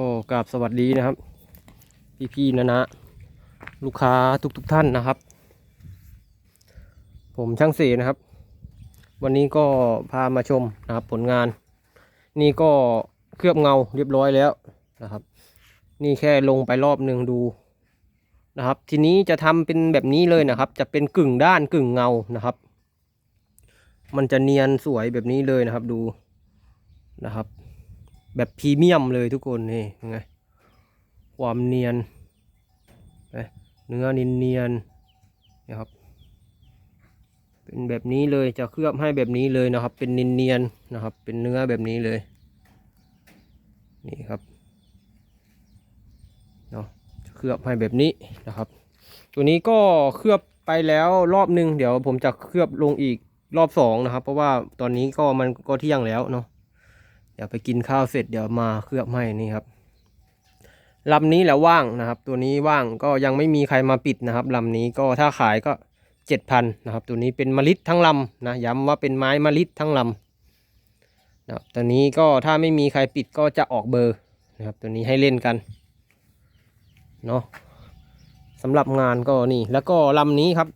ก็กราบสวัสดีนะครับ พี่ๆนะนะลูกค้าทุกๆทท่านนะครับ ผมช่างเสนะครับ วันนี้ก็พามาชมนะครับผลงาน นี่ก็เคลือบเงาเรียบร้อยแล้วนะครับ นี่แค่ลงไปรอบหนึ่งดูนะครับ ทีนี้จะทำเป็นแบบนี้เลยนะครับ จะเป็นกึ่งด้านกึ่งเงานะครับ มันจะเนียนสวยแบบนี้เลยนะครับดูนะครับ แบบพรีเมียมเลยทุกคนนี่ยังไงความเนียนเนื้อเนียนเนียนๆนะครับ เป็นแบบนี้เลยจะเคลือบให้แบบนี้เลยนะครับ เป็นเนียนเนียนๆนะครับ เป็นเนื้อแบบนี้เลย นี่ครับเนาะจะเคลือบให้แบบนี้นะครับ ตัวนี้ก็เคลือบไปแล้วรอบหนึ่งเดี๋ยวผมจะเคลือบลงอีกรอบสองนะครับ เพราะว่าตอนนี้ก็มันก็เที่ยงแล้วเนาะ เดี๋ยวไปกินข้าวเสร็จเดี๋ยวมาเคลือบให้นี่ครับลำนี้แหละว่างนะครับ ตัวนี้ว่างก็ยังไม่มีใครมาปิดนะครับลำนี้ก็ถ้าขายก็เจ็ดพันนะครับ ตัวนี้เป็นมะลิทั้งลำนะย้ำว่าเป็นไม้มะลิทั้งลำนะครับตัวนี้ก็ถ้าไม่มีใครปิดก็จะออกเบอร์นะครับ ตัวนี้ให้เล่นกันเนาะสำหรับงานก็นี่แล้วก็ลำนี้ครับ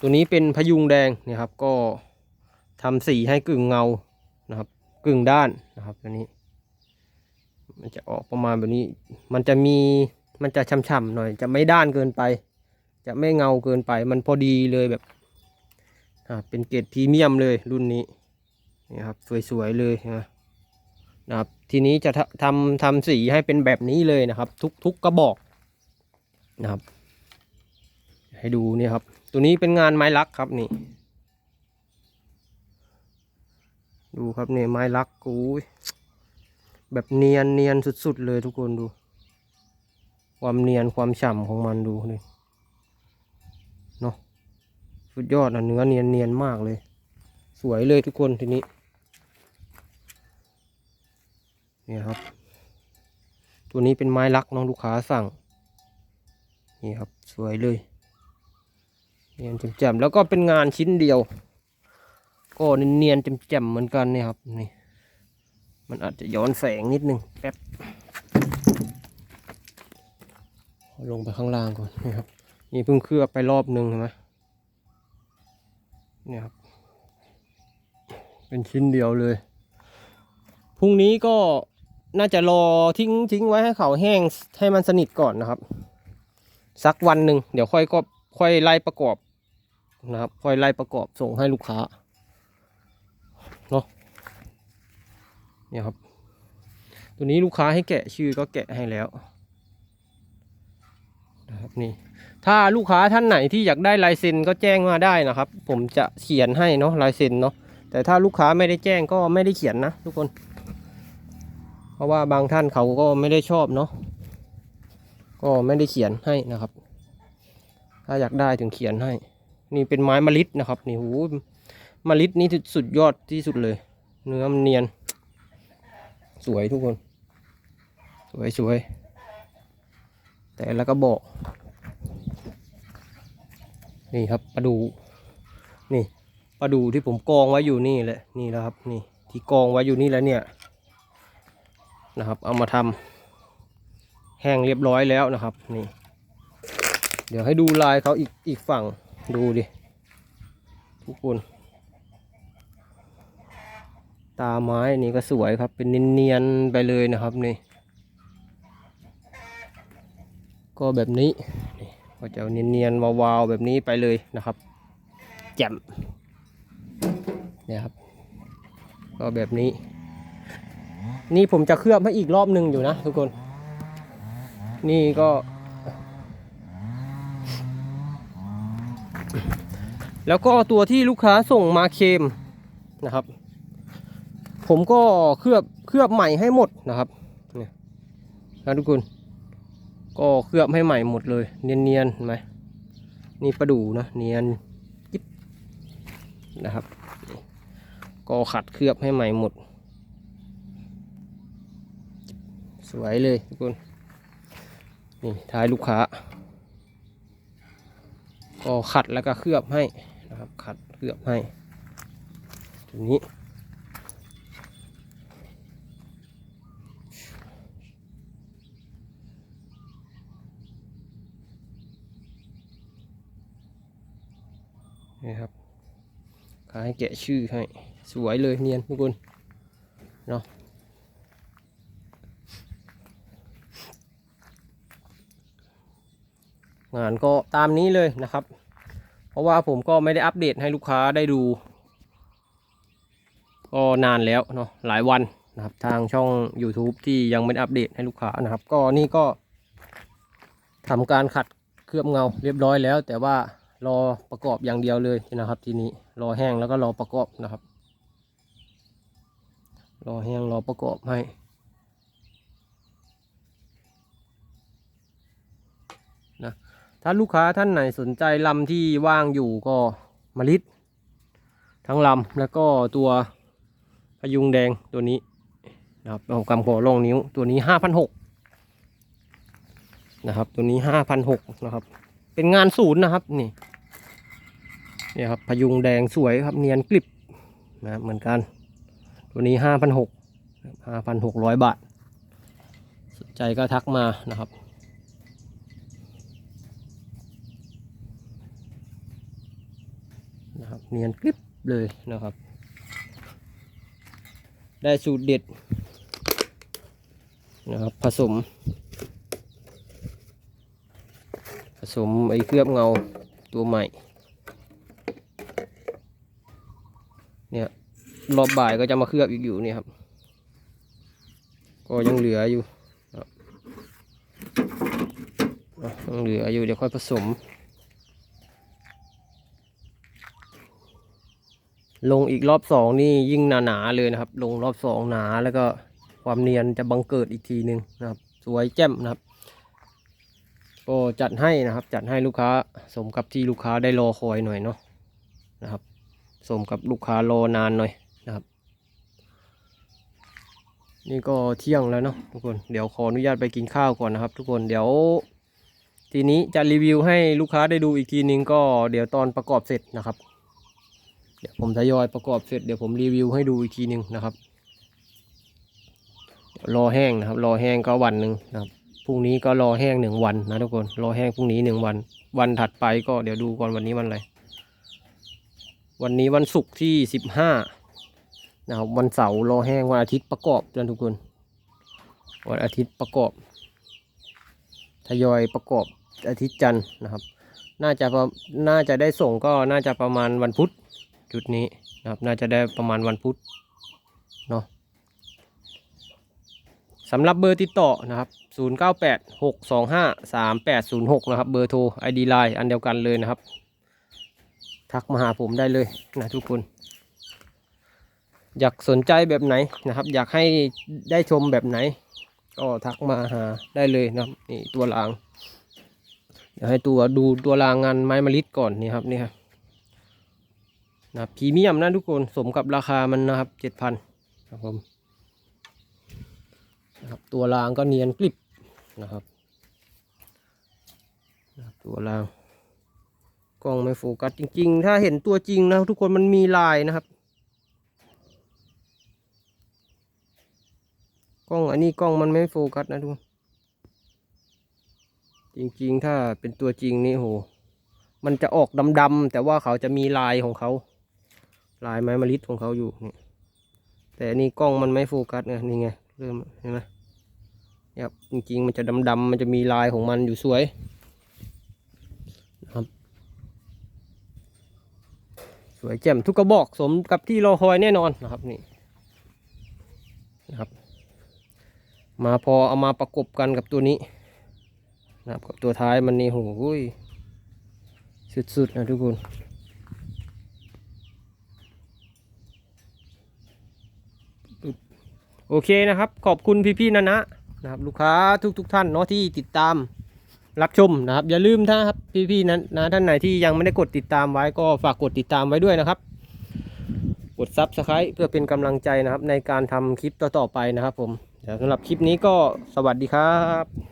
ตัวนี้เป็นพยุงแดงเนี่ยครับก็ทำสีให้กึ่งเงา นะครับกึ่งด้านนะครับตัวนี้ มันจะออกประมาณแบบนี้ มันจะมีมันจะช่ำๆหน่อย จะไม่ด้านเกินไป จะไม่เงาเกินไป มันพอดีเลยแบบเป็นเกรดพรีเมียมเลยรุ่นนี้นี่ครับสวยๆเลยนะนะครับทีนี้จะทำทำทำสีให้เป็นแบบนี้เลยนะครับ ทุกทุกกระบอกนะครับ ให้ดูนี่ครับ ตัวนี้เป็นงานไม้ลักครับนี่ ดูครับเนี่ยไม้ลักกูยแบบเนียนเนียนสุดๆเลยทุกคนดู ความเนียนความฉ่ำของมันดูนี่เนาะสุดยอดนะเนื้อเนียนเนียนมากเลย สวยเลยทุกคนทีนี้เนี่ยครับ ตัวนี้เป็นไม้ลักน้องลูกค้าสั่ง นี่ครับสวยเลยเนียนแจ่มๆแล้วก็เป็นงานชิ้นเดียว ก็เนียนๆแจ่มๆเหมือนกันนี่ครับนี่มันอาจจะย้อนแสงนิดนึงแป๊บลงไปข้างล่างก่อนนี่ครับ นี่เพิ่งเคลือบไปรอบหนึ่งเห็นไหมเนี่ยครับ เป็นชิ้นเดียวเลย พรุ่งนี้ก็น่าจะรอทิ้งทิ้งไว้ให้เขาแห้งให้มันสนิทก่อนนะครับ สักวันหนึ่งเดี๋ยวค่อยก็ค่อยไล่ประกอบนะครับ ค่อยไล่ประกอบส่งให้ลูกค้า เนี่ยครับ ตัวนี้ลูกค้าให้แกะชื่อก็แกะให้แล้วนะครับนี่ถ้าลูกค้าท่านไหนที่อยากได้ลายเซ็นก็แจ้งมาได้นะครับ ผมจะเขียนให้เนาะลายเซ็นเนาะแต่ถ้าลูกค้าไม่ได้แจ้งก็ไม่ได้เขียนนะทุกคน เพราะว่าบางท่านเขาก็ไม่ได้ชอบเนาะก็ไม่ได้เขียนให้นะครับ ถ้าอยากได้ถึงเขียนให้ นี่เป็นไม้มะลิดนะครับ นี่หู มะลิดนี่สุดยอดที่สุดเลย เนื้อมันเนียน สวยทุกคน สวยสวย แต่แล้วก็บอก นี่ครับปลาดูนี่ปลาดูที่ผมกองไว้อยู่นี่แหละนี่นะครับนี่ที่กองไว้อยู่นี่แล้วเนี่ยนะครับ เอามาทำแห้งเรียบร้อยแล้วนะครับนี่ เดี๋ยวให้ดูลายเขาอีกอีกฝั่งดูดิทุกคน ตาไม้นี่ก็สวยครับ เป็นเนียนๆไปเลยนะครับนี่ ก็แบบนี้ก็จะเนียนๆวาวๆแบบนี้ไปเลยนะครับแจ่มเนี่ยครับ ก็แบบนี้ นี่ผมจะเคลือบให้อีกรอบหนึ่งอยู่นะทุกคน นี่ก็ แล้วก็ตัวที่ลูกค้าส่งมาเคมนะครับ ผมก็เคลือบเคลือบใหม่ให้หมดนะครับเนี่ยนะทุกคนก็เคลือบให้ใหม่หมดเลย เนียนๆเห็นไหมนี่ประดูนะเนียนจิบนะครับ ก็ขัดเคลือบให้ใหม่หมด สวยเลยทุกคนนี่ท้ายลูกค้า ก็ขัดแล้วก็เคลือบให้นะครับ ขัดเคลือบให้ตรงนี้ นี่ครับขาให้แกะชื่อให้สวยเลยเนียนทุกคนเนาะงานก็ตามนี้เลยนะครับ เพราะว่าผมก็ไม่ได้อัปเดตให้ลูกค้าได้ดู ก็นานแล้วเนาะหลายวันนะครับทางช่อง YouTube ที่ยังไม่ได้อัปเดตให้ลูกค้านะครับ ก็นี่ก็ทำการขัดเคลือบเงาเรียบร้อยแล้วแต่ว่า รอประกอบอย่างเดียวเลยนะครับ ทีนี้รอแห้งแล้วก็รอประกอบนะครับ รอแห้งรอประกอบให้นะถ้าลูกค้าท่านไหนสนใจลำที่ว่างอยู่ก็มลิดทั้งลำแล้วก็ตัวพยุงแดงตัวนี้นะครับเอากำหัวลงนิ้วตัวนี้ห้าพันหกนะครับ ตัวนี้ห้าพันหกนะครับ เป็นงานศูนย์นะครับนี่ เนี่ยครับพยุงแดงสวยครับเนียนกริบนะเหมือนกัน ตัวนี้ห้าพันหกห้าพันหกร้อยบาท สนใจก็ทักมานะครับนะครับ เนียนกริบเลยนะครับ ได้สูตรเด็ดนะครับผสม ผสมไอ้เคลือบเงาตัวใหม่ เนี่ยรอบบ่ายก็จะมาเคลือบอีกอยู่เนี่ยครับ ก็ยังเหลืออยู่ยังเหลืออยู่เดี๋ยวค่อยผสม ลงอีกรอบสองนี่ยิ่งหนาๆเลยนะครับ ลงรอบสองหนาแล้วก็ความเนียนจะบังเกิดอีกทีหนึ่งนะครับ สวยแจ่มนะครับก็จัดให้นะครับจัดให้ลูกค้าสมกับที่ลูกค้าได้รอคอยหน่อยเนาะนะครับ สมกับลูกค้ารอนานหน่อยนะครับ นี่ก็เที่ยงแล้วเนาะทุกคนเดี๋ยวขออนุญาตไปกินข้าวก่อนนะครับ ทุกคนเดี๋ยว ทีนี้จะรีวิวให้ลูกค้าได้ดูอีกทีนึงก็เดี๋ยวตอนประกอบเสร็จนะครับ เดี๋ยวผมทยอยประกอบเสร็จเดี๋ยวผมรีวิวให้ดูอีกทีนึงนะครับรอแห้งนะครับ รอแห้งก็วันหนึ่งนะครับพรุ่งนี้ก็รอแห้งหนึ่งวันนะทุกคน รอแห้งพรุ่งนี้หนึ่งวัน วันถัดไปก็เดี๋ยวดูก่อนวันนี้วันอะไร วันนี้วันศุกร์ที่สิบห้านะครับวันเสาร์รอแห้งวันอาทิตย์ประกอบนะทุกคน วันอาทิตย์ประกอบ ทยอยประกอบอาทิตย์จันทร์นะครับ น่าจะประน่าจะได้ส่งก็น่าจะประมาณวันพุธจุดนี้นะครับ น่าจะได้ประมาณวันพุธเนาะสำหรับเบอร์ติดต่อนะครับ 098 625 3806 นะครับ เบอร์โทร ID Line อันเดียวกันเลยนะครับ ทักมาหาผมได้เลยนะทุกคน อยากสนใจแบบไหนนะครับ อยากให้ได้ชมแบบไหน ก็ทักมาหาได้เลยนะครับนี่ตัวรางเดี๋ยวให้ตัวดูตัวรางงานไม้มะลิดก่อนนี่ครับนี่ครับนะพรีเมียมนะทุกคนสมกับราคามันนะครับเจ็ดพันครับผมนะครับตัวรางก็เนียนกริบนะครับ ตัวราง กล้องไม่โฟกัสจริง ๆ ถ้าเห็นตัวจริงนะทุกคนมันมีลายนะครับ กล้องอันนี้กล้องมันไม่โฟกัสนะทุกคนจริง ๆ ถ้าเป็นตัวจริงนี่โห มันจะออกดำๆแต่ว่าเขาจะมีลายของเขา ลายไม้มะลิดของเขาอยู่นี่แต่อันนี่กล้องมันไม่โฟกัสไงนี่ไงเริ่มเห็นไหมนะครับจริงๆมันจะดำๆมันจะมีลายของมันอยู่สวยนะครับ สวยแจ่มทุกกระบอกสมกับที่รอคอยแน่นอนนะครับนี่นะครับ มาพอเอามาประกบกันกับตัวนี้นะครับกับตัวท้ายมันนี่โหยสุดๆนะทุกคนโอเคนะครับ ขอบคุณพี่ๆนะนะนะครับ ลูกค้าทุกๆทท่านเนาะที่ติดตาม รับชมนะครับ อย่าลืมถ้าครับพี่ๆนั้นนะท่านไหนที่ยังไม่ได้กดติดตามไว้ก็ฝากกดติดตามไว้ด้วยนะครับ กดซับสไครต์เพื่อเป็นกำลังใจนะครับ ในการทำคลิปต่อๆไปนะครับ ผมสำหรับคลิปนี้ก็สวัสดีครับ